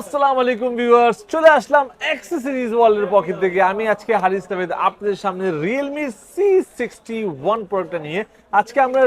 আসসালামু আলাইকুম ভিউয়ার্স, চলে আসলাম অ্যাক্সেসরিজ ওয়ার্ল্ডের থেকে। আমি আজকে হারিস নামেদ আপনাদের সামনে প্রোডাক্টটা নিয়ে। আজকে আমরা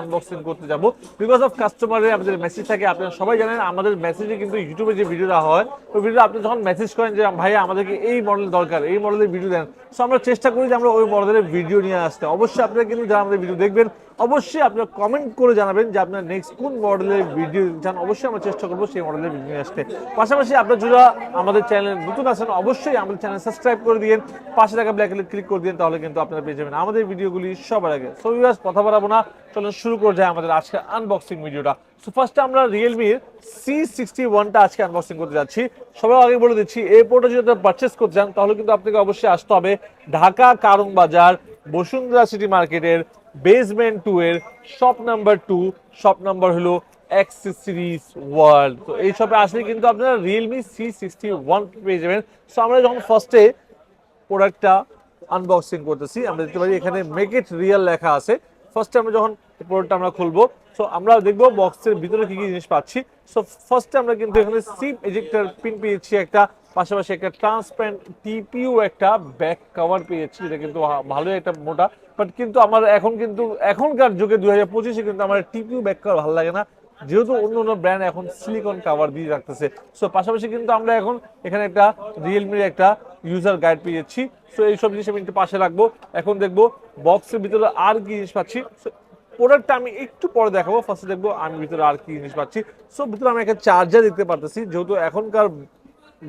আনবক্সিং করতে যাব। বিকজ অফ কাস্টমারের আমাদের মেসেজ থাকে, আপনারা সবাই জানেন, আমাদের মেসেজে কিন্তু ইউটিউবে যে ভিডিও দেওয়া হয়, ওই ভিডিও আপনি যখন মেসেজ করেন যে, ভাই, আমাদেরকে এই মডেল দরকার, এই মডেলের ভিডিও দেন। সো আমরা চেষ্টা করি যে আমরা ওই মডেলের ভিডিও নিয়ে আসতে। অবশ্যই আপনারা কিন্তু যারা আমাদের ভিডিও দেখবেন অবশ্যই আপনারা কমেন্ট করে জানাবেন যে আপনার নেক্সট কোন মডেলের ভিডিও চান। অবশ্যই আমরা চেষ্টা করব সেই মডেলের ভিডিও আসতে। পাশাপাশি আপনার যারা আমাদের চ্যানেল নতুন আছেন, অবশ্যই আমাদের চ্যানেল সাবস্ক্রাইব করে দিন পাশে থাকা ব্ল্যাক ক্লিক করে দিন তাহলে কিন্তু আপনারা পেয়ে যাবেন আমাদের ভিডিওগুলি সবার আগে। সো কথা বাড়াবো না। চলুন শুরু করে যায় আমাদের আজকে আনবক্সিং ভিডিওটা সো ফার্স্টে আমরা রিয়েলমির সি সিক্সটি ওয়ানটা আজকে আনবক্সিং করতে যাচ্ছি। সবাই আগে বলে দিচ্ছি, এই পোর্টটা যদি আপনারা পারচেস করতে চান, তাহলে কিন্তু আপনাকে অবশ্যই আসতে হবে ঢাকা কারণ বাজার বসুন্ধরা সিটি মার্কেটের বেসমেন্ট টু এর shop number two shop number হলো অ্যাক্সেসরিজ ওয়ার্ল্ড তো এই শপে আসলে কিন্তু আপনারা রিয়েলমি সি সিক্সটি ওয়ান পেয়ে যাবেন। সো আমরা যখন ফার্স্টে প্রোডাক্টটা আনবক্সিং করতেছি, আমরা দেখতে পারি এখানে মেক ইট রিয়েল লেখা আছে। ফার্স্টে আমরা যখন প্রোডাক্টটা আমরা খুলবো সো আমরা দেখব বক্সের ভিতরে কি কি জিনিস পাচ্ছি। সো ফার্স্টে আমরা কিন্তু এখানে সিপ এজেক্টর পিন পেয়েছি একটা পাশাপাশি একটা ট্রান্সপারেন্ট টিপিউ একটা ব্যাক কভার পেয়েছি, এটা কিন্তু ভালোই একটা মোটা বাট কিন্তু আমার এখন কিন্তু, এখনকার যুগে দুই হাজার পঁচিশে কিন্তু আমার টিপিউ ব্যাক কভার ভালো লাগে না, যেহেতু অন্য অন্য ব্র্যান্ড এখন সিলিকন কাভার দিয়ে রাখতেছে। সো পাশাপাশি কিন্তু আমরা এখন এখানে একটা রিয়েলমির একটা ইউজার গাইড পেয়েছি। সো এইসব জিনিস আমি একটু পাশে রাখব। এখন দেখব বক্সের ভিতরে আর কি জিনিস পাচ্ছি। প্রোডাক্টটা আমি একটু পরে দেখাবো। ফার্স্টে দেখব আমি ভিতরে আর কি জিনিস পাচ্ছি। সো ভিতরে আমি একটা চার্জার দেখতে পারতেছি, যেহেতু এখনকার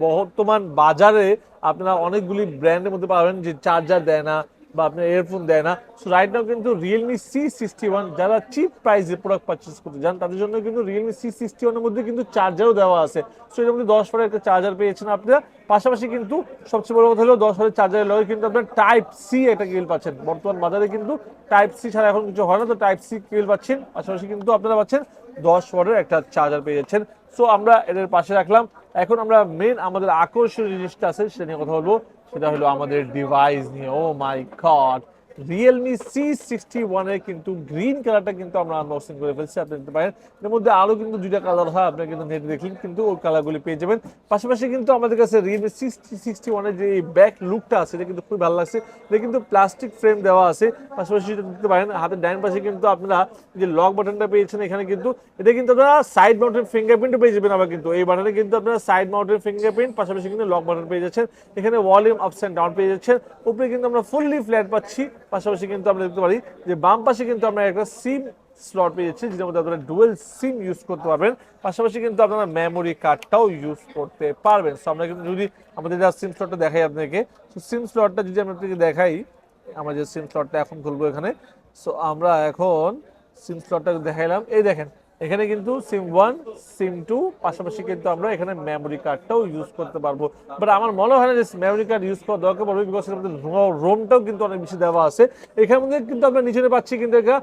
বর্তমান বাজারে আপনারা অনেকগুলি ব্র্যান্ডের মধ্যে পাবেন যে চার্জার দেয় না বা আপনার ইয়ারফোন দেয় না। সো রাইট নাও কিন্তু রিয়েলমি সি সিক্সটি ওয়ান যারা চিপ প্রাইসে প্রোডাক্ট পারচেস করতে যান তাদের জন্য কিন্তু রিয়েলমি সি সিক্সটি ওয়ানের মধ্যে কিন্তু চার্জারও দেওয়া আছে। সো এর মধ্যে দশ পরের একটা চার্জার পেয়েছেন আপনারা। পাশাপাশি কিন্তু সবচেয়ে বড় কথা হলো, দশ পরের চার্জারের লগে কিন্তু আপনার টাইপ সি একটা কেবল পাচ্ছেন। বর্তমান বাজারে কিন্তু টাইপ সি ছাড়া এখন কিছু হয় না, তো টাইপ সি কেবল পাচ্ছেন। পাশাপাশি কিন্তু আপনারা পাচ্ছেন দশ ওয়াটের একটা চার্জার পেয়ে যাচ্ছেন। সো আমরা এদের পাশে রাখলাম। এখন আমরা মেন আমাদের আকর্ষণীয় জিনিসটা আছে, সেটা নিয়ে কথা বলব। সেটা হলো আমাদের ডিভাইস নিয়ে ও my god Realme C sixty ওয়ানের কিন্তু গ্রিন কালারটা কিন্তু আমরা আনবক্সিং করে ফেলছি, আপনি দেখতে পারেন। এর মধ্যে আরও কিন্তু দুইটা কালার হয়, আপনারা কিন্তু নেটে দেখলেন, কিন্তু ওই কালারগুলি পেয়ে যাবেন। পাশাপাশি কিন্তু আমাদের কাছে রিয়েলমি সিক্সটি সিক্সটি ওয়ানের যে ব্যাক লুকটা আছে, এটা কিন্তু খুবই ভালো লাগছে। এটা কিন্তু প্লাস্টিক ফ্রেম দেওয়া আছে। পাশাপাশি দেখতে পারেন, হাতের ডাইন পাশে কিন্তু আপনারা যে লক বাটনটা পেয়েছেন এখানে কিন্তু, এটা কিন্তু আপনারা সাইড মাউন্টেন ফিঙ্গারপ্রিন্টও পেয়ে যাবেন আবার কিন্তু। এই বাটনে কিন্তু আপনারা সাইড মাউন্টেন ফিঙ্গারপ্রিন্ট পাশাপাশি কিন্তু লক বাটন পেয়ে যাচ্ছেন। এখানে ভলিউম আপস অ্যান্ড ডাউন পেয়ে যাচ্ছেন। উপরে কিন্তু আমরা ফুললি ফ্ল্যাট পাচ্ছি। পাশাপাশি কিন্তু আমরা দেখতে পারি যে বাম পাশে কিন্তু আমরা একটা সিম স্লট পেয়েছি, যেটার মধ্যে আপনারা ডুয়েল সিম ইউজ করতে পারবেন। পাশাপাশি কিন্তু আপনারা মেমোরি কার্ডটাও ইউজ করতে পারবেন। সো আমরা কিন্তু যদি আমাদের যা সিম স্লটটা দেখাই আপনাকে তো সিম স্লটটা যদি আপনাকে দেখাই, আমরা যে সিম স্লটটা এখন খুলবো এখানে। সো আমরা এখন সিম স্লটটা দেখাইলাম। এই দেখেন এখানে কিন্তু সিম ওয়ান সিম টু পাশাপাশি কিন্তু আমরা এখানে মেমোরি কার্ডটাও ইউজ করতে পারব। বাট আমার মনে হয় না যে মেমোরি কার্ড ইউজ করা দরকার পড়বে বিকজ এর মধ্যে রোমটাও কিন্তু অনেক বেশি দেওয়া আছে। এখানে মধ্যে কিন্তু আমরা নিচে পাচ্ছি কিন্তু একটা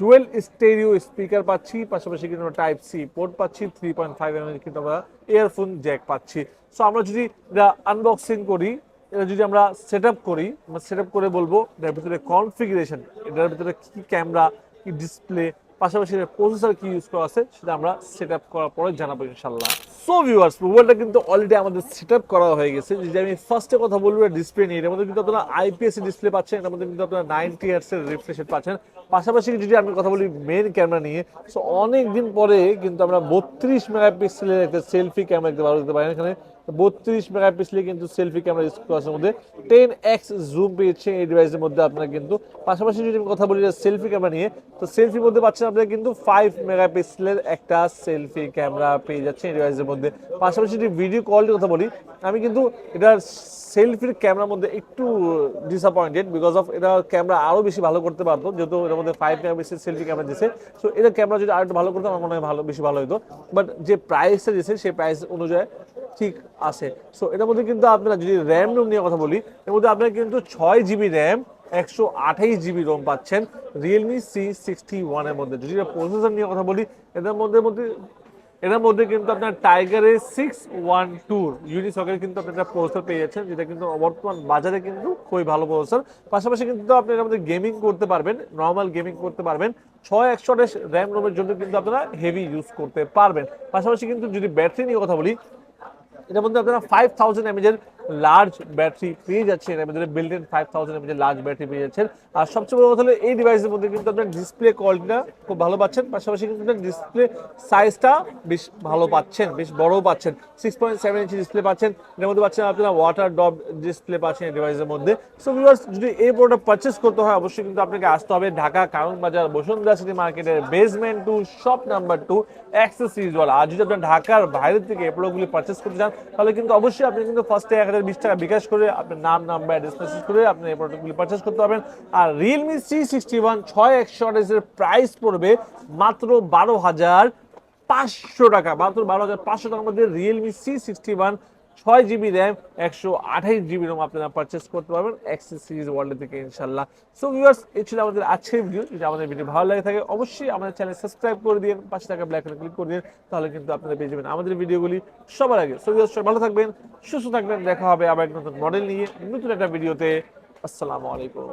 ডুয়েল স্টেরিও স্পিকার পাচ্ছি, পাশাপাশি কিন্তু আমরা টাইপ সি পোর্ট পাচ্ছি থ্রি পয়েন্ট ফাইভ এম কিন্তু আমরা ইয়ারফোন জ্যাক পাচ্ছি। সো আমরা যদি এটা আনবক্সিং করি, এটা যদি আমরা সেট আপ করি সেট আপ করে বলব এটার ভিতরে কনফিগারেশন এটার ভিতরে কি ক্যামেরা কি ডিসপ্লে পাশাপাশি প্রসেসর কি ইউজ করা আছে সেটা আমরা সেট আপ করার পরে জানাব ইনশাল্লাহ সো ভিউয়ার্স মোবাইলটা কিন্তু অলরেডি আমাদের সেট আপ করা হয়ে গেছে। যে আমি ফার্স্টে কথা বলব ডিসপ্লে নিয়ে এর মধ্যে কিন্তু আপনারা আইপিএস ডিসপ্লে পাচ্ছেন এর মধ্যে কিন্তু আপনারা নাইনটি ইয়ার্স এর রিফ্রেশ পাচ্ছেন। পাশাপাশি যদি আমি কথা বলি মেন ক্যামেরা নিয়ে সো অনেক দিন পরে কিন্তু আমরা বত্রিশ মেগাপিক্সেলের একটা সেলফি ক্যামেরা দেখতে পারব দেখতে পারেন এখানে। বত্রিশ মেগাপিক্সেলের কিন্তু সেলফি ক্যামেরা ইউজ করা আছে মধ্যে। টেন এক্স জুম পেয়েছে এই ডিভাইসের মধ্যে আপনারা কিন্তু। পাশাপাশি যদি আমি কথা বলি সেলফি ক্যামেরা নিয়ে, তো সেলফির মধ্যে পাচ্ছেন আপনারা কিন্তু ফাইভ মেগাপিক্সেলের একটা সেলফি ক্যামেরা পেয়ে যাচ্ছে এই ডিভাইসের মধ্যে। পাশাপাশি যদি ভিডিও কোয়ালিটির কথা বলি, আমি কিন্তু এটার সেলফির ক্যামেরার মধ্যে একটু ডিসঅ্যাপয়েন্টেড বিকজ অফ এটা ক্যামেরা আরও বেশি ভালো করতে পারতো, যেহেতু এর মধ্যে ফাইভ মেগাপিক্সেল সেলফি ক্যামেরা দিয়েছে সো এটা ক্যামেরা যদি আরেকটু ভালো করতে, আমার মনে হয় ভালো, বেশি ভালো হতো বাট যে প্রাইসটা দিয়েছে সেই প্রাইস অনুযায়ী ঠিক আছে। সো এটার মধ্যে কিন্তু আপনারা যদি র্যাম রোম নিয়ে কথা বলি, এর মধ্যে আপনারা কিন্তু ছয় জিবি র্যাম একশো আঠাইশ জিবি রোম পাচ্ছেন রিয়েলমি সি সিক্সটি ওয়ানের মধ্যে। যদি প্রসেসর নিয়ে কথা বলি এদের মধ্যে মধ্যে, এটার মধ্যে কিন্তু আপনার টাইগারের সিক্স ওয়ান টুর ইউনিসকের কিন্তু আপনি একটা প্রসেসর পেয়ে যাচ্ছেন, যেটা কিন্তু বর্তমান বাজারে কিন্তু খুবই ভালো প্রসেসর পাশাপাশি কিন্তু আপনি এর মধ্যে গেমিং করতে পারবেন নর্মাল গেমিং করতে পারবেন, ছয় একশো র্যাম রোমের জন্য কিন্তু আপনারা হেভি ইউজ করতে পারবেন। পাশাপাশি কিন্তু যদি ব্যাটারি নিয়ে কথা বলি এটার মধ্যে আপনারা ফাইভ থাউজেন্ড এমএজের লার্জ ব্যাটারি পেয়ে যাচ্ছেন মধ্যে বিল্ড ইন ফাইভ থাউজেন্ড এমএজের লার্জ ব্যাটারি পেয়ে যাচ্ছেন। আর সবচেয়ে বড় কথা হলো, এই ডিভাইসের মধ্যে কিন্তু আপনার ডিসপ্লে কোয়ালিটিটা খুব ভালো পাচ্ছেন। পাশাপাশি কিন্তু আপনার ডিসপ্লে সাইজটা বেশ ভালো পাচ্ছেন, বেশ বড়ও পাচ্ছেন। Six point seven inch display পাচ্ছেন। এর মধ্যে পাচ্ছেন আপনারা ওয়াটার ডপ ডিসপ্লে পাচ্ছেন এই ডিভাইসের মধ্যে। সো ভিউয়ার্স যদি এই প্রোডাক্ট পারচেস করতে হয়, অবশ্যই কিন্তু আপনাকে আসতে হবে ঢাকা কারণ বাজার বসুন্ধরা সিটি মার্কেটের basement two shop number two accessories ওয়ালা আর যদি আপনি ঢাকার বাইরে থেকে এই প্রোডাক্টগুলি পারচেস করতে চান, তাহলে কিন্তু অবশ্যই আপনি কিন্তু ফার্স্টে এক হাজার বিশ টাকা বিকাশ করে আপনার নাম নাম্বার অ্যাড্রেস মেসেজ করে আপনি এই প্রোডাক্টগুলি পারচেস করতে পারবেন। আর রিয়েলমি সি সিক্সটি ওয়ান ছয় একশো আঠাশের প্রাইস পড়বে মাত্র বারো হাজার পাঁচশো টাকা। মাত্র বারো হাজার পাঁচশো টাকার মধ্যে রিয়েলমি সি সিক্সটি ওয়ান ছয় জিবি র্যাম একশো আঠাইশ জিবি রোম আপনারা পারচেস করতে পারবেন অ্যাক্সেস সিরিজ ওয়ার্ল্ড থেকে ইনশাল্লাহ সো ভিউয়ার্স এই ছিল আমাদের আজকের ভিডিও যদি আমাদের ভিডিও ভালো লাগে থাকে, অবশ্যই আমাদের চ্যানেল সাবস্ক্রাইব করে দিন, পাশে থাকা ব্ল্যাক ক্লিক করে দিন, তাহলে কিন্তু আপনারা পেয়ে যাবেন আমাদের ভিডিওগুলি সবার আগে। সো ভিউয়ার্স ভালো থাকবেন, সুস্থ থাকবেন, দেখা হবে আবার নতুন মডেল নিয়ে নতুন একটা ভিডিওতে আসসালামু আলাইকুম।